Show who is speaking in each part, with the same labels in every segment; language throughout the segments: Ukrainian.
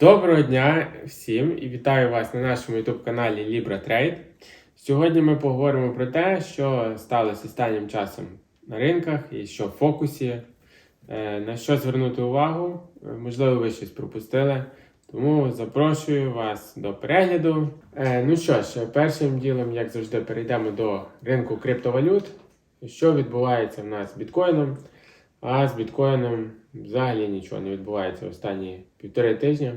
Speaker 1: Доброго дня всім і вітаю вас на нашому YouTube каналі Libra Trade. Сьогодні ми поговоримо про те, що сталося останнім часом на ринках і що в фокусі, е, на що звернути увагу. Е, Можливо, ви щось пропустили. Тому запрошую вас до перегляду. Е, Ну що ж, першим ділом, як завжди, перейдемо до ринку криптовалют. Що відбувається в нас з біткоїном? А з біткоїном взагалі нічого не відбувається останні півтори тижні.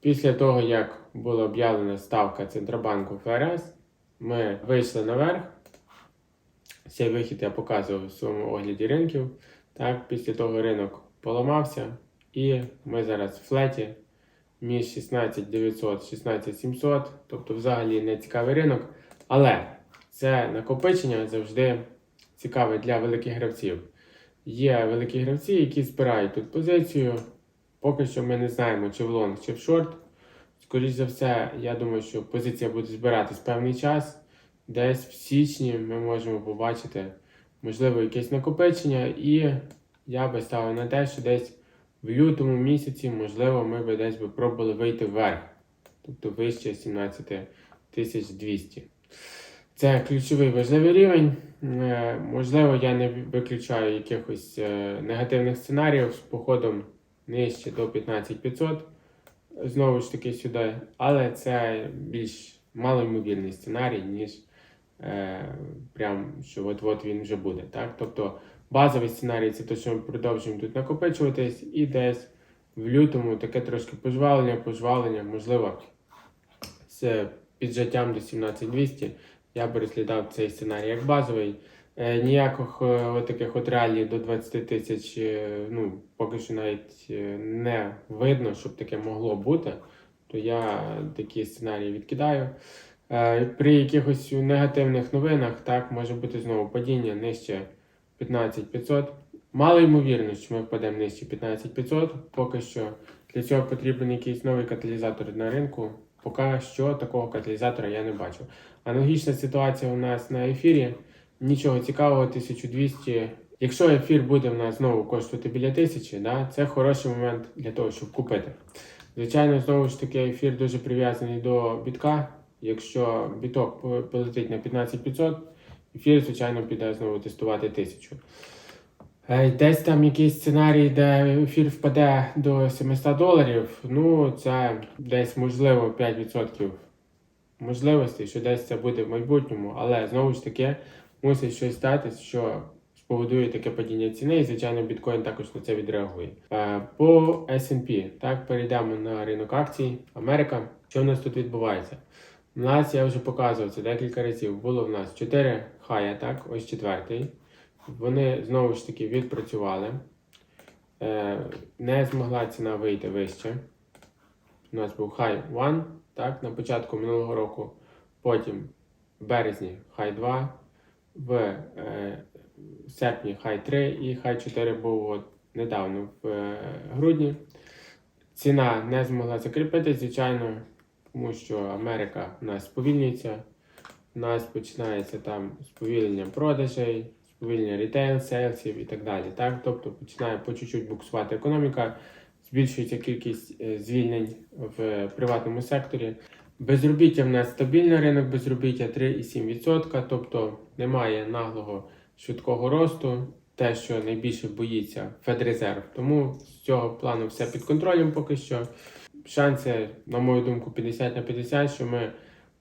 Speaker 1: Після того, як була об'явлена ставка Центробанку ФРС, ми вийшли наверх. Цей вихід я показував у своєму огляді ринків. Так, після того ринок поламався, і ми зараз в флеті між 16900 16700, тобто взагалі не цікавий ринок. Але це накопичення завжди цікаве для великих гравців. Є великі гравці, які збирають тут позицію. Поки що ми не знаємо, чи в лонг, чи в шорт. Скоріше за все, я думаю, що позиція буде збиратись певний час. Десь в січні ми можемо побачити, можливо, якесь накопичення, і я би ставив на те, що десь в лютому місяці, можливо, ми би десь би пробували вийти вверх, тобто вище 17200. Це ключовий важливий рівень. Е, Можливо, я не виключаю якихось е, негативних сценаріїв з походом нижче до 15500. Знову ж таки сюди, але це більш малоймовірний сценарій, ніж е, прям, що от-от він вже буде. Так? Тобто базовий сценарій це те, що ми продовжуємо тут накопичуватись, і десь в лютому таке трошки пожвалення, пожвалення, можливо, з піджаттям до 17200. Я би розглядав цей сценарій як базовий. Е, ніяких е, от таких от реалій до 20 тисяч, е, ну, поки що навіть не видно, щоб таке могло бути, то я такі сценарії відкидаю. При якихось негативних новинах так може бути знову падіння нижче 15500. Мало ймовірно, що ми впадемо нижче 15500. Поки що для цього потрібен якийсь новий каталізатор на ринку. Поки що такого каталізатора я не бачу. Аналогічна ситуація у нас на ефірі. Нічого цікавого, 1200. Якщо ефір буде в нас знову коштувати біля 1000, да, це хороший момент для того, щоб купити. Звичайно, знову ж таки, ефір дуже прив'язаний до бітка. Якщо біток полетить на 15500, ефір, звичайно, піде знову тестувати 1000. Е, Десь там якийсь сценарій, де ефір впаде до 700 доларів, ну це десь можливо 5% можливостей, що десь це буде в майбутньому, але знову ж таки мусить щось статись, що спроводує таке падіння ціни, і звичайно біткоін також на це відреагує. Е, По S&P, так, перейдемо на ринок акцій. Америка. Що в нас тут відбувається? У нас я вже показував це декілька разів. Було в нас 4 хая, так, ось четвертий. Вони знову ж таки відпрацювали. Е, Не змогла ціна вийти вище. У нас був хай 1, так, на початку минулого року. Потім в березні хай 2, в е, серпні хай 3 і хай 4 був от недавно в е, грудні. Ціна не змогла закріпитись, звичайно, тому що Америка у нас сповільнюється. У нас починається там сповільнення продажей, сповільнення рітейл, сейлсів і так далі. Так? Тобто починає по чуть-чуть буксувати економіка, збільшується кількість е, звільнень в приватному секторі. Безробіття в нас стабільний ринок безробіття 3,7%, тобто немає наглого швидкого росту, те, що найбільше боїться Федрезерв. Тому з цього плану все під контролем поки що. Шанси, на мою думку, 50 на 50, що ми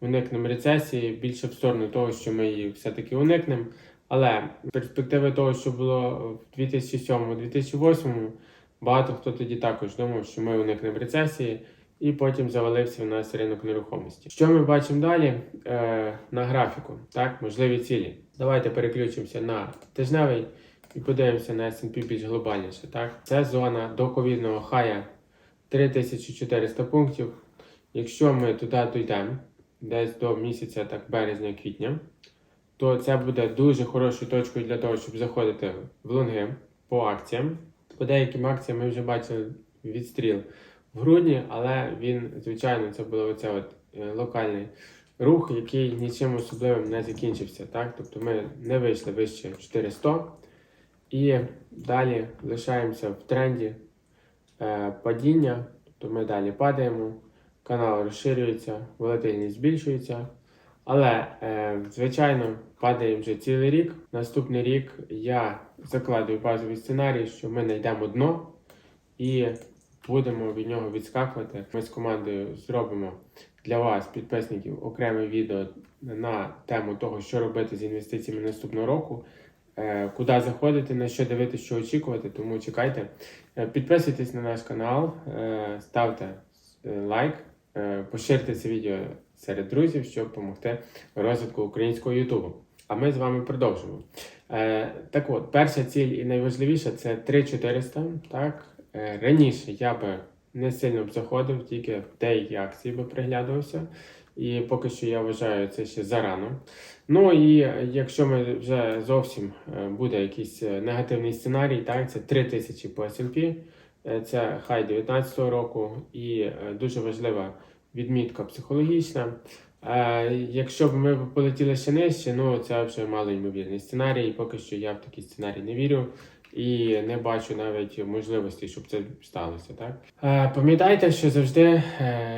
Speaker 1: уникнемо рецесії, більше в сторону того, що ми її все-таки уникнемо. Але перспективи того, що було в 2007-2008, багато хто тоді також думав, що ми уникнемо рецесії, і потім завалився у нас ринок нерухомості. Що ми бачимо далі е, на графіку? Так, можливі цілі. Давайте переключимося на тижневий і подивимося на S&P більш глобальніше. Так, це зона до ковідного хая 3400 пунктів. Якщо ми туди дійдемо, десь до місяця, так березня-квітня, то це буде дуже хорошою точкою для того, щоб заходити в лонги по акціям. По деяким акціям ми вже бачили відстріл в грудні, але він, звичайно, це був оце от е, локальний рух, який нічим особливим не закінчився. Так? Тобто ми не вийшли вище 400 і далі лишаємося в тренді е, падіння. то ми далі падаємо, канал розширюється, волатильність збільшується. Але, е, звичайно, падає вже цілий рік. Наступний рік я закладую базовий сценарій, що ми знайдемо дно і будемо від нього відскакувати. Ми з командою зробимо для вас, підписників, окреме відео на тему того, що робити з інвестиціями наступного року, е, куди заходити, на що дивитися, що очікувати. Тому чекайте. Е, Підписуйтесь на наш канал, е, ставте лайк, поширте це відео серед друзів, щоб допомогти розвитку українського Ютубу. А ми з вами продовжимо. Е, так от, перша ціль і найважливіша це 3400. Так? Е, раніше я би не сильно б заходив, тільки в деякі акції би приглядувався. І поки що я вважаю це ще зарано. Ну і е, якщо ми вже зовсім е, буде якийсь е, негативний сценарій, так, це 3000 по S&P, це хай 19 року, і дуже важлива відмітка психологічна. Е, Якщо б ми полетіли ще нижче, ну це вже малоймовірний сценарій. і Поки що я в такий сценарій не вірю і не бачу навіть можливості, щоб це сталося. Так Е, пам'ятайте, що завжди е,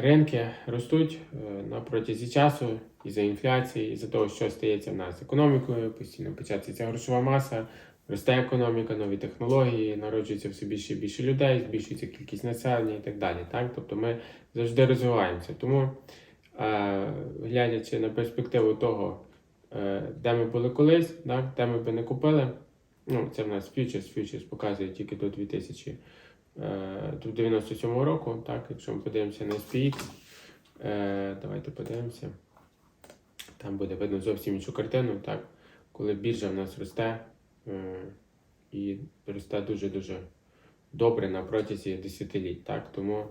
Speaker 1: ринки ростуть е, на протязі часу із-за інфляції, із-за того, що стається в нас з економікою, постійно початися грошова маса. Росте економіка, нові технології, народжується все більше і більше людей, збільшується кількість населення і так далі. Так? Тобто ми завжди розвиваємося. Тому, е, глядячи на перспективу того, е, де ми були колись, так? де ми би не купили, ну, це в нас Futures, Futures показує тільки до 2000, е, до 97 року, так? якщо ми подивимося на SPX, е, давайте подивимося. Там буде видно зовсім іншу картину, так? коли біржа в нас росте і росте дуже-дуже добре на протязі десятиліть. Так? Тому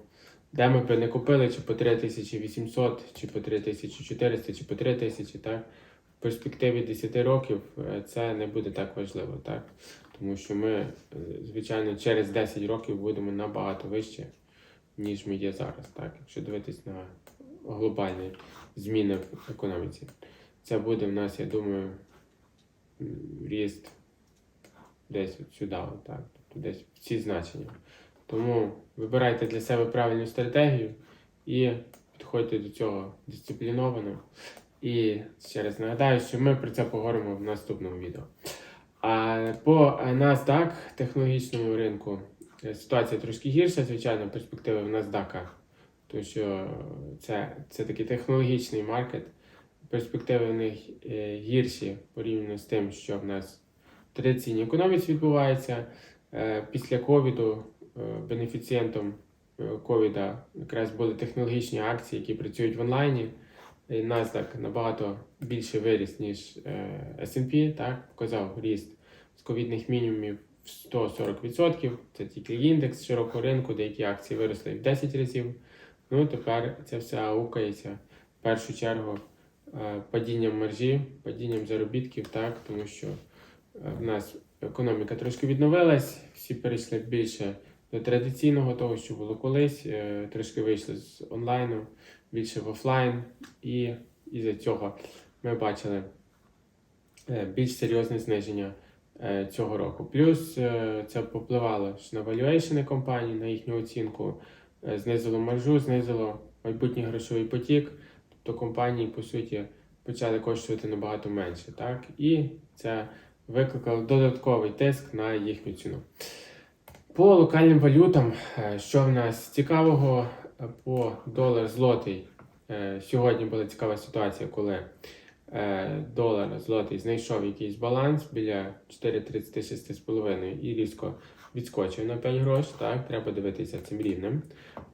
Speaker 1: де ми б не купили, чи по 3800, чи по 3400, чи по 3000, так? в перспективі 10 років е, це не буде так важливо. Так? Тому що ми, е, звичайно, через 10 років будемо набагато вище, ніж ми є зараз. Так? Якщо дивитись на глобальні зміни в економіці. Це буде в нас, я думаю, ріст десь от сюди, так, тобто десь в ці значення. Тому вибирайте для себе правильну стратегію і підходьте до цього дисципліновано. І ще раз нагадаю, що ми про це поговоримо в наступному відео. А по NASDAQ, технологічному ринку, е, ситуація трошки гірша, звичайно, перспективи в NASDAQ, тому що це, це такий технологічний маркет. Перспективи в них е, гірші порівняно з тим, що в нас традиційній економіці відбувається. Е, Після ковіду е, бенефіцієнтом е, ковіда якраз були технологічні акції, які працюють в онлайні. І NASDAQ набагато більше виріс, ніж S&P, так, показав ріст з ковідних мінімумів в 140%. Це тільки індекс широкого ринку, деякі акції виросли в 10 разів. Ну, тепер це все аукається в першу чергу падінням маржі, падінням заробітків, так, тому що в нас економіка трошки відновилась, всі перейшли більше до традиційного того, що було колись, е, трошки вийшли з онлайну, більше в офлайн, і із-за цього ми бачили е, більш серйозне зниження е, цього року. Плюс це попливало на валюейшени компанії, на їхню оцінку, знизило маржу, знизило майбутній грошовий потік. Тобто компанії, по суті, почали коштувати набагато менше. Так? І це викликало додатковий тиск на їхню ціну. По локальним валютам, е, що в нас цікавого, е, по долар злотий. Е, Сьогодні була цікава ситуація, коли долар злотий знайшов якийсь баланс біля 4,36,5 і різко відскочив на 5 грош. Так, треба дивитися цим рівнем.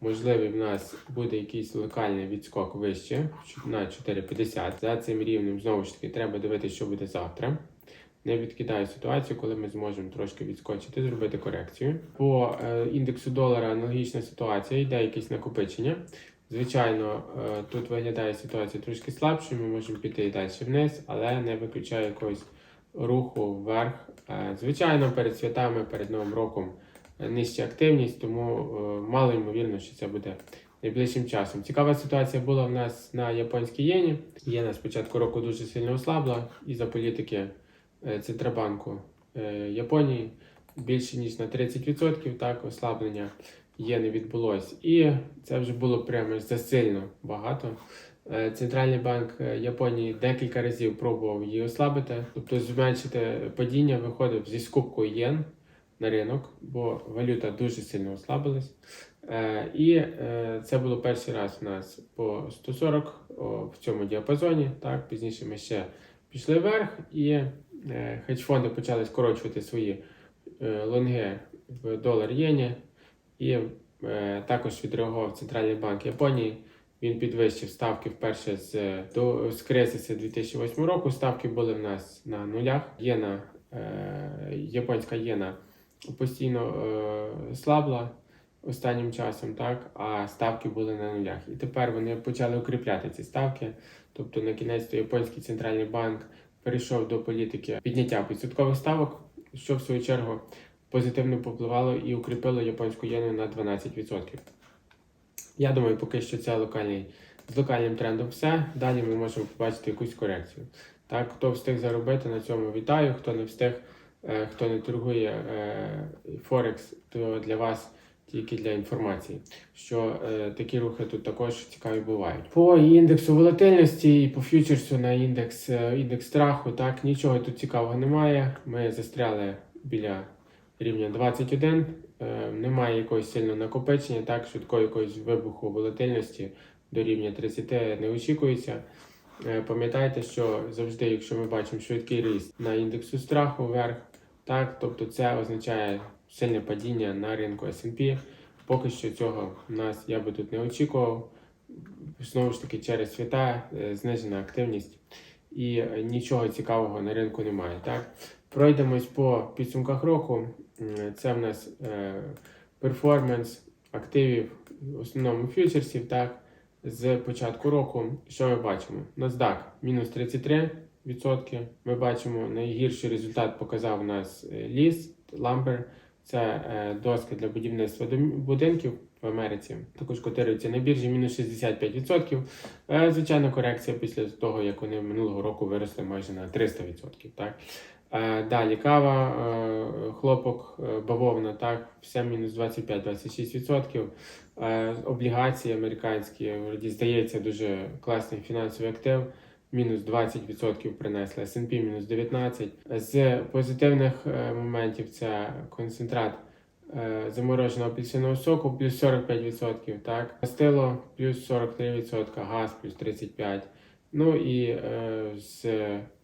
Speaker 1: Можливий в нас буде якийсь локальний відскок вище на 4,50. За цим рівнем знову ж таки треба дивитися, що буде завтра. Не відкидаю ситуацію, коли ми зможемо трошки відскочити, зробити корекцію. По е, індексу долара аналогічна ситуація, йде якесь накопичення. Звичайно, е, тут виглядає ситуація трошки слабшою, ми можемо піти і далі вниз, але не виключаю якогось руху вверх. Е, звичайно, перед святами, перед Новим роком нижча активність, тому мало ймовірно, що це буде найближчим часом. Цікава ситуація була в нас на японській єні. Єна з початку року дуже сильно ослабла із-за політики е, Центробанку е, Японії більше ніж на 30% так, ослаблення. є не відбулось. І це вже було прямо засильно багато. Е, Центральний банк е, Японії декілька разів пробував її ослабити, тобто зменшити падіння виходив зі скупкою єн на ринок, бо валюта дуже сильно ослабилась. Е, І е, це було перший раз у нас по 140 в цьому діапазоні. Так, пізніше ми ще пішли вверх, і е, хедж-фонди почали скорочувати свої е, лонги в долар єні. І е, також відреагував Центральний банк Японії. Він підвищив ставки вперше з, до, з кризису 2008 року. Ставки були в нас на нулях. Єна, е, японська єна постійно е, слабла останнім часом, так, а ставки були на нулях. І тепер вони почали укріпляти ці ставки. Тобто на кінець японський центральний банк перейшов до політики підняття відсоткових ставок, що в свою чергу позитивно попливало і укріпило японську єну на 12%. Я думаю, поки що це локальний, з локальним трендом все. Далі ми можемо побачити якусь корекцію. Так, хто встиг заробити, на цьому вітаю. Хто не встиг, е, хто не торгує е, Форекс, то для вас тільки для інформації, що е, такі рухи тут також цікаві бувають. По індексу волатильності і по фьючерсу на індекс, е, індекс страху, так, нічого тут цікавого немає. Ми застряли біля рівня 21. Е, немає якогось сильного накопичення, так, швидкого якогось вибуху волатильності до рівня 30 не очікується. Е, Пам'ятайте, що завжди, якщо ми бачимо швидкий ріст на індексу страху вверх, так, тобто це означає сильне падіння на ринку S&P. Поки що цього в нас я би тут не очікував. Знову ж таки, через свята е, знижена активність і е, нічого цікавого на ринку немає. Так? Пройдемось по підсумках року. Це в нас е, перформанс активів, в основному фьючерсів, так, з початку року. Що ми бачимо? NASDAQ мінус 33%. Ми бачимо, найгірший результат показав у нас ліс, ламбер. Це доски для будівництва будинків в Америці. Також котирується на біржі мінус 65%. Е, Звичайно, корекція після того, як вони минулого року виросли майже на 300%. Так? Е, Далі кава, е, хлопок, бавовна, так, все мінус 25-26%. Е, Облігації американські, здається, дуже класний фінансовий актив. Мінус 20% принесли, S&P мінус 19%. З позитивних е, моментів це концентрат е, замороженого апельсинового соку плюс 45%, так? Мастило плюс 43%, газ плюс 35%. Ну і е, з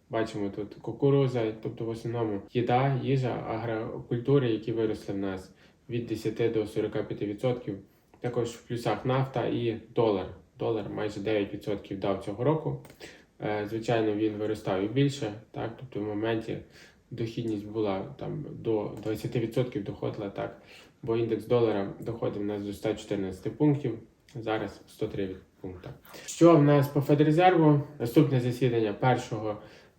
Speaker 1: Бачимо тут кукуруза, тобто в основному їда, їжа, агрокультури, які виросли в нас від 10 до 45%. Також в плюсах нафта і долар. Долар майже 9% дав цього року. Е, Звичайно, він виростав і більше, так? тобто в моменті дохідність була там до 20% доходила так, бо індекс долара доходив у нас до 114 пунктів, зараз 103 пункта. Що в нас по Федрезерву? Наступне засідання 1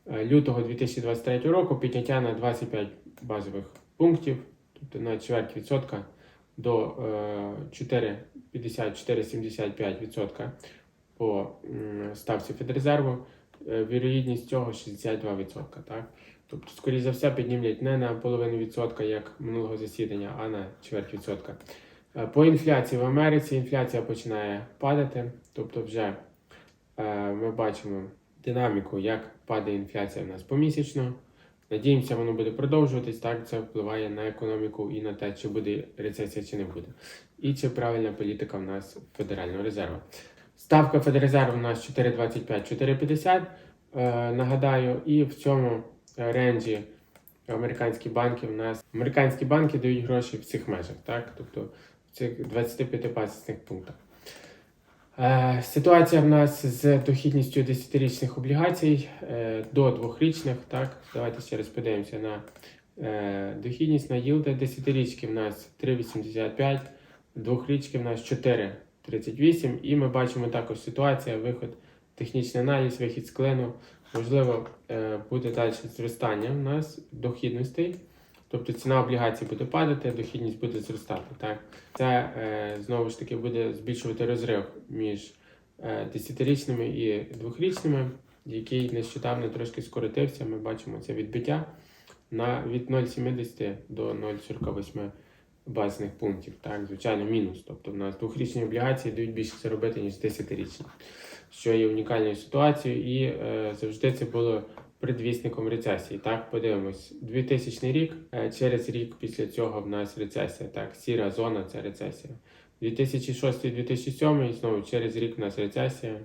Speaker 1: е, лютого 2023 року підняття на 25 базових пунктів, тобто на чверть відсотка до е, 4,50-4,75% по ставці Федрезерву. Е, Вірогідність цього 62%. Так? Тобто, скоріше за все, піднімлять не на половину відсотка, як минулого засідання, а на чверть відсотка. Е, По інфляції в Америці інфляція починає падати, тобто вже е, ми бачимо динаміку, як падає інфляція в нас помісячно. Надіємося, воно буде продовжуватись. Так, це впливає на економіку і на те, чи буде рецесія, чи не буде. І чи правильна політика в нас Федерального резерву. Ставка Федрезерву у нас 4,25-4,50. Е, нагадаю, і в цьому е, ренджі американські банки в нас американські банки дають гроші в цих межах, так? Тобто в цих 25 базисних пунктах. Е, ситуація в нас з дохідністю 10-річних облігацій е, до 2-річних. Так? Давайте ще раз подивимося на дохідність на їлди. 10-річки в нас 3,85, 2-річки в нас 4,38. І ми бачимо також ситуація, виход, технічний аналіз, вихід з клину. Можливо, е, буде далі зростання в нас дохідностей. Тобто ціна облігацій буде падати, дохідність буде зростати. Так? Це е, знову ж таки буде збільшувати розрив між е, 10-річними і 2-річними, який нещодавно трошки скоротився. Ми бачимо це відбиття на від 0,70 до 0,48 базисних пунктів. Так, звичайно, мінус. Тобто у нас двохрічні облігації дають більше заробити, ніж десятирічні, що є унікальною ситуацією, і е, завжди це було предвісником рецесії. Так, подивимось, 2000 рік, е, через рік після цього в нас рецесія. Так, сіра зона це рецесія. 2006-2007 знову через рік в нас рецесія.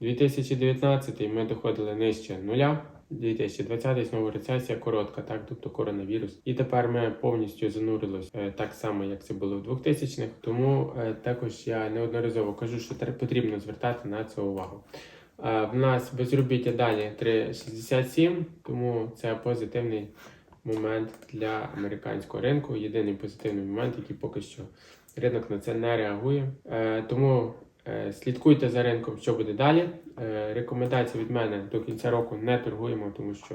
Speaker 1: 2019 ми доходили нижче нуля. 2020 знову рецесія коротка, так, тобто коронавірус. І тепер ми повністю занурились е, так само, як це було в 2000-х. Тому е, також я неодноразово кажу, що потрібно звертати на це увагу. Е, в нас безробіття далі 3,67, тому це позитивний момент для американського ринку. Єдиний позитивний момент, який поки що ринок на це не реагує. Тому слідкуйте за ринком, що буде далі. Е, рекомендація від мене до кінця року не торгуємо, тому що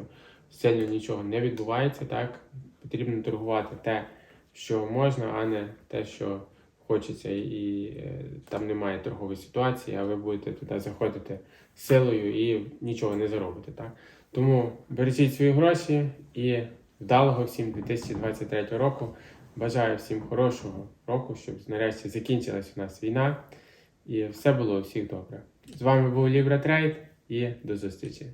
Speaker 1: сильно нічого не відбувається. Так потрібно торгувати те, що можна, а не те, що хочеться, і е, там немає торгової ситуації, а ви будете туди заходити силою і нічого не заробите. Так? Тому бережіть свої гроші і вдалого всім 2023 року. Бажаю всім хорошого року, щоб нарешті закінчилась у нас війна і все було всіх добре. З вами був Libra Trade і до зустрічі.